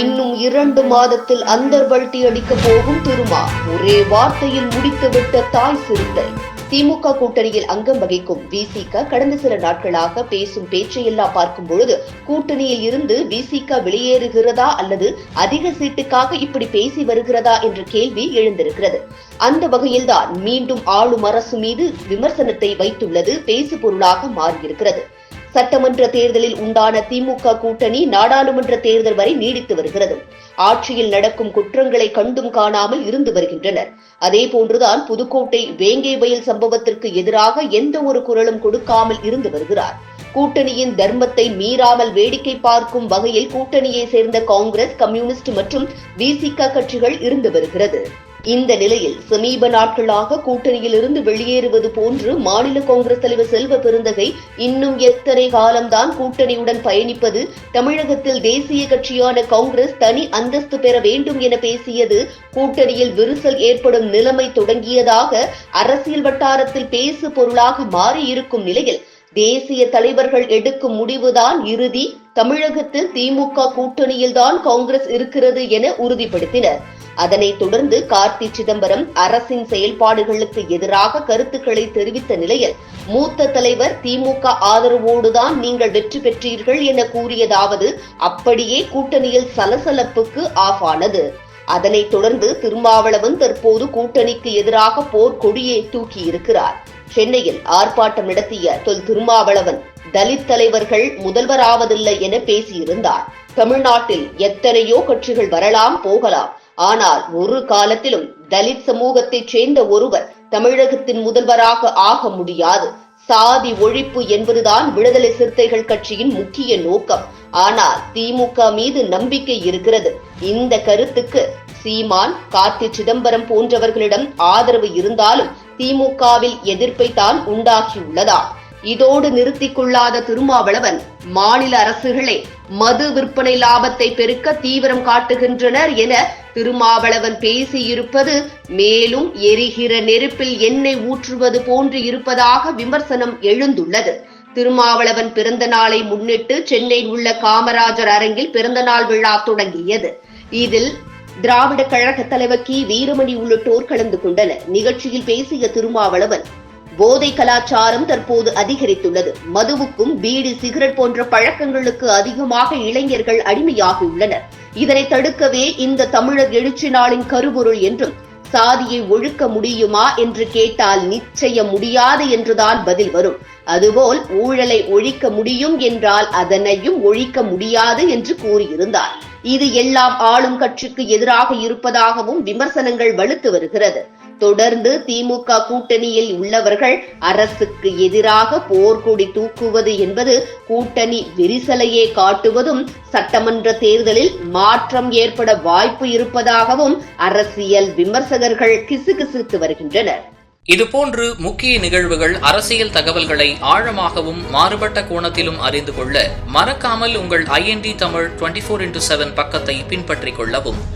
இன்னும் இரண்டு மாதத்தில் அந்தர்வல்ட்டி அடிக்க போகும் திருமா. ஒரே வார்த்தையில் முடித்துவிட்ட தாய் சிறுத்தை. திமுக கூட்டணியில் அங்கம் வகிக்கும் விசிக கடந்த சில நாட்களாக பேசும் பேச்சையெல்லாம் பார்க்கும் பொழுது கூட்டணியில் இருந்து விசிக வெளியேறுகிறதா அல்லது அதிக சீட்டுக்காக இப்படி பேசி வருகிறதா என்ற கேள்வி எழுந்திருக்கிறது. அந்த வகையில்தான் மீண்டும் ஆளும் அரசு மீது விமர்சனத்தை வைத்துள்ளது பேசு பொருளாக மாறியிருக்கிறது. சட்டமன்ற தேர்தலில் உண்டான திமுக கூட்டணி நாடாளுமன்ற தேர்தல் வரை நீடித்து வருகிறது. ஆட்சியில் நடக்கும் குற்றங்களை கண்டும் காணாமல் இருந்து வருகின்றனர். அதே போன்றுதான் புதுக்கோட்டை வேங்கை வயல் சம்பவத்திற்கு எதிராக எந்த ஒரு குரலும் கொடுக்காமல் இருந்து வருகிறார். கூட்டணியின் தர்மத்தை மீறாமல் வேடிக்கை பார்க்கும் வகையில் கூட்டணியை சேர்ந்த காங்கிரஸ் கம்யூனிஸ்ட் மற்றும் விசிக கட்சிகள் இருந்து வருகிறது. இந்த நிலையில் சமீப நாட்களாக கூட்டணியில் இருந்து வெளியேறுவது போன்று மாநில காங்கிரஸ் தலைவர் செல்வ பெருந்தகை இன்னும் எத்தனை காலம்தான் கூட்டணியுடன் பயணிப்பது? தமிழகத்தில் தேசிய கட்சியான காங்கிரஸ் தனி அந்தஸ்து பெற வேண்டும் என பேசியது கூட்டணியில் விரிசல் ஏற்படும் நிலைமை தொடங்கியதாக அரசியல் வட்டாரத்தில் பேசு பொருளாக மாறியிருக்கும் நிலையில் தேசிய தலைவர்கள் எடுக்கும் முடிவுதான் இறுதி. தமிழகத்தில் திமுக கூட்டணியில்தான் காங்கிரஸ் இருக்கிறது என உறுதிப்படுத்தினர். அதனைத் தொடர்ந்து கார்த்தி சிதம்பரம் அரசின் செயல்பாடுகளுக்கு எதிராக கருத்துக்களை தெரிவித்த நிலையில் மூத்த தலைவர் திமுக ஆதரவோடுதான் நீங்கள் வெற்றி பெற்றீர்கள் என கூறியதாவது அப்படியே கூட்டணியில் சலசலப்புக்கு ஆஃப் ஆனது அதனைத் தொடர்ந்து திருமாவளவன் தற்போது கூட்டணிக்கு எதிராக போர் கொடியை தூக்கியிருக்கிறார். சென்னையில் ஆர்ப்பாட்டம் நடத்திய தொல் திருமாவளவன் தலித் தலைவர்கள் முதல்வராவதில்லை என பேசியிருந்தார். தமிழ்நாட்டில் எத்தனையோ கட்சிகள் வரலாம் போகலாம். ஆனால் ஒரு காலத்திலும் தலித் சமூகத்தைச் சேர்ந்த ஒருவர் தமிழகத்தின் முதல்வராக ஆக முடியாது. சாதி ஒழிப்பு என்பதுதான் விடுதலை சிறுத்தைகள் கட்சியின் முக்கிய நோக்கம். ஆனால் திமுக மீது நம்பிக்கை இருக்கிறது. இந்த கருத்துக்கு சீமான் கார்த்தி சிதம்பரம் போன்றவர்களிடம் ஆதரவு இருந்தாலும் திமுகவில் எதிர்ப்பை தான் உண்டாகியுள்ளதா இதோடு நிறுத்திக் கொள்ளாத திருமாவளவன் மாநில அரசுகளே மது விற்பனை லாபத்தை பெருக்க தீவிரம் காட்டுகின்றனர் என திருமாவளவன் பேசியிருப்பது மேலும் எரிகிற நெருப்பில் எண்ணெய் ஊற்றுவது போன்று இருப்பதாக விமர்சனம் எழுந்துள்ளது. திருமாவளவன் பிறந்த நாளை முன்னிட்டு சென்னையில் உள்ள காமராஜர் அரங்கில் பிறந்தநாள் விழா தொடங்கியது. இதில் திராவிட கழக தலைவர் கி. வீரமணி உள்ளிட்டோர் கலந்து கொண்டனர். நிகழ்ச்சியில் பேசிய திருமாவளவன் போதை கலாச்சாரம் தற்போது அதிகரித்துள்ளது. மதுவுக்கும் பீடி சிகரெட் போன்ற பழக்கங்களுக்கு அதிகமாக இளைஞர்கள் அடிமையாகியுள்ளனர். இதனை தடுக்கவே இந்த தமிழர் எழுச்சி நாளின் கருபொருள் என்றும் சாதியை ஒழுக்க முடியுமா என்று கேட்டால் நிச்சயம் முடியாது என்றுதான் பதில் வரும். அதுபோல் ஊழலை ஒழிக்க முடியும் என்றால் அதனையும் ஒழிக்க முடியாது என்று கூறியிருந்தார். இது எல்லாம் ஆளும் கட்சிக்கு எதிராக இருப்பதாகவும் விமர்சனங்கள் வலுத்து வருகிறது. தொடர்ந்து திமுக கூட்டணியில் உள்ளவர்கள் அரசுக்கு எதிராக போர்க்கொடி தூக்குவது என்பது கூட்டணி விரிசலையே காட்டுவதும் சட்டமன்ற தேர்தலில் மாற்றம் ஏற்பட வாய்ப்பு இருப்பதாகவும் அரசியல் விமர்சகர்கள் கிசுகிசுத்து வருகின்றனர். இதுபோன்று முக்கிய நிகழ்வுகள் அரசியல் தகவல்களை ஆழமாகவும் மாறுபட்ட கோணத்திலும் அறிந்து கொள்ள மறக்காமல் உங்கள் IND Tamil twenty four into seven பக்கத்தை பின்பற்றிக் கொள்ளவும்.